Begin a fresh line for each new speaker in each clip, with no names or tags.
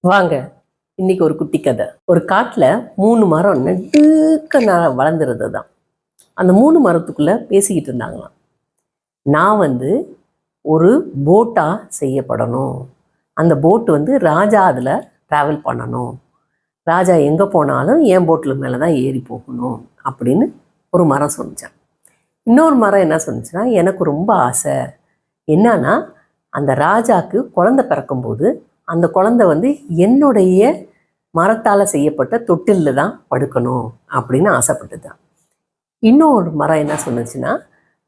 வாங்க இன்னைக்கு ஒரு குட்டி கதை. ஒரு காட்டில் மூணு மரம் நடுக்க ந- வளர்ந்துருது தான் அந்த மூணு மரத்துக்குள்ள பேசிக்கிட்டு இருந்தாங்களாம். நான் வந்து ஒரு போட்டாக செய்யப்படணும். அந்த போட்டு வந்து ராஜா அதில் ட்ராவல் பண்ணணும். ராஜா எங்கே போனாலும் என் போட்டில் மேலே தான் ஏறி போகணும் அப்படின்னு ஒரு மரம் சொன்னிச்சான். இன்னொரு மரம் என்ன சொன்னிச்சுன்னா எனக்கு ரொம்ப ஆசை. என்னன்னா அந்த ராஜாக்கு குழந்தை பிறக்கும்போது அந்த குழந்தை வந்து என்னுடைய மரத்தால் செய்யப்பட்ட தொட்டிலில் தான் படுக்கணும் அப்படின்னு ஆசைப்பட்டுதான் இன்னொரு மரம் என்ன சொன்னுச்சுன்னா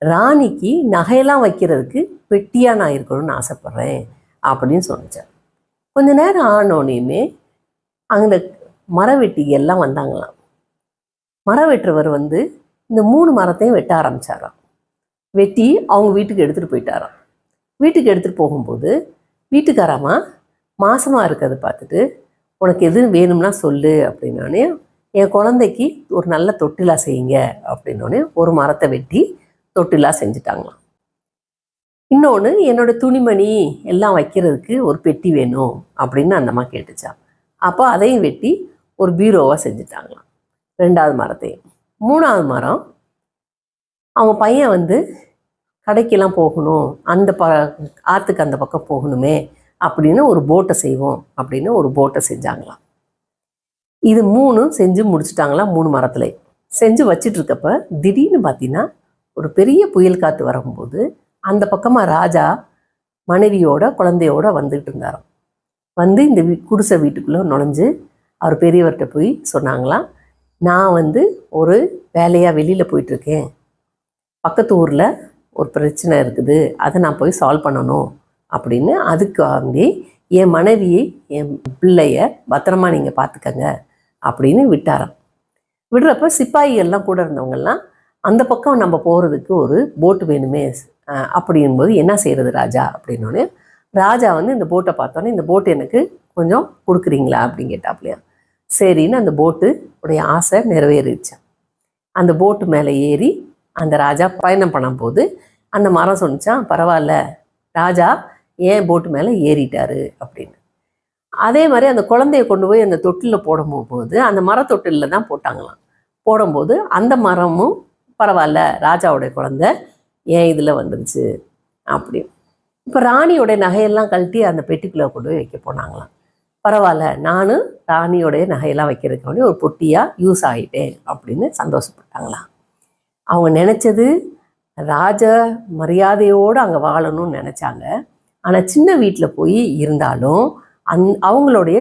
ராணிக்கு நகையெல்லாம் வைக்கிறதுக்கு வெட்டியாக நான் இருக்கணும்னு ஆசைப்பட்றேன் அப்படின்னு சொன்னிச்சான் கொஞ்ச நேரம் ஆனோனையுமே அந்த மரவெட்டிங்க எல்லாம் வந்தாங்களாம். மரம் வெட்டுறவர் வந்து இந்த மூணு மரத்தையும் வெட்ட ஆரம்பிச்சாராம். வெட்டி அவங்க வீட்டுக்கு எடுத்துகிட்டு போயிட்டாராம். வீட்டுக்கு எடுத்துகிட்டு போகும்போது வீட்டுக்காராமா மாசமாக இருக்கிறத பார்த்துட்டு உனக்கு எது வேணும்னா சொல்லு அப்படின்னோடனே என் குழந்தைக்கு ஒரு நல்ல தொட்டிலா செய்யுங்க அப்படின்னோடனே ஒரு மரத்தை வெட்டி தொட்டிலா செஞ்சுட்டாங்களாம். இன்னொன்று என்னோட துணிமணி எல்லாம் வைக்கிறதுக்கு ஒரு பெட்டி வேணும் அப்படின்னு அந்தம்மா கேட்டுச்சான் அப்போ அதையும் வெட்டி ஒரு பீரோவாக செஞ்சுட்டாங்களாம் ரெண்டாவது மரத்தையும். மூணாவது மரம் அவங்க பையன் வந்து கடைக்கெல்லாம் போகணும் அந்த ப ஆற்றுக்கு அந்த பக்கம் போகணுமே அப்படின்னு ஒரு போட்டை செய்வோம் அப்படின்னு ஒரு போட்டை செஞ்சாங்களாம். இது மூணும் செஞ்சு முடிச்சுட்டாங்களாம் மூணு மரத்துல. செஞ்சு வச்சிட்டு இருக்கப்ப திடீர்னு பார்த்தீங்கன்னா ஒரு பெரிய புயல் காற்று வரும்போது அந்த பக்கமாக ராஜா மனைவியோட குழந்தையோட வந்துகிட்டு இருந்தாராம். வந்து இந்த வீ குடிசை வீட்டுக்குள்ளே நுழைஞ்சு அவர் பெரியவர்கிட்ட போய் சொன்னாங்களாம் நான் வந்து ஒரு வேலையாக வெளியில் போயிட்டுருக்கேன். பக்கத்து ஊரில் ஒரு பிரச்சனை இருக்குது. அதை நான் போய் சால்வ் பண்ணணும். அப்படின்னு அதுக்கு வாங்கி என் மனைவியை என் பிள்ளைய பத்திரமா நீங்கள் பார்த்துக்கங்க அப்படின்னு விட்டாராம். விடுறப்ப சிப்பாயிகள்லாம் கூட இருந்தவங்கெல்லாம் அந்த பக்கம் நம்ம போகிறதுக்கு ஒரு போட்டு வேணுமே அப்படிங்கும்போது என்ன செய்கிறது ராஜா அப்படின்னோடனே ராஜா வந்து இந்த போட்டை பார்த்தோன்னே இந்த போட்டு எனக்கு கொஞ்சம் கொடுக்குறீங்களா அப்படின்னு கேட்டாப்லையா. சரின்னு அந்த போட்டு உடைய ஆசை நிறைவேறிச்சு. அந்த போட்டு மேலே ஏறி அந்த ராஜா பயணம் பண்ணும்போது அந்த மரம் சொன்னிச்சான் பரவாயில்ல ராஜா ஏன் போட்டு மேலே ஏறிட்டாரு அப்படின்னு. அதே மாதிரி அந்த குழந்தைய கொண்டு போய் அந்த தொட்டிலில் போடும்போது அந்த மரத்தொட்டிலில் தான் போட்டாங்களாம். போடும்போது அந்த மரமும் பரவாயில்ல ராஜாவுடைய குழந்தை ஏன் இதில் வந்துருச்சு அப்படி இப்போ ராணியோடைய நகையெல்லாம் கழட்டி அந்த பெட்டிக்குள்ளே கொண்டு போய் வைக்க போனாங்களாம். பரவாயில்ல நானும் ராணியோடைய நகையெல்லாம் வைக்கிறதுக்கு வேண்டி ஒரு பொட்டியாக யூஸ் ஆகிட்டேன் அப்படின்னு சந்தோஷப்பட்டாங்களாம். அவங்க நினச்சது ராஜ மரியாதையோடு அங்கே வாழணும்னு நினச்சாங்க. ஆனால் சின்ன வீட்டில் போய் இருந்தாலும் அந் அவங்களுடைய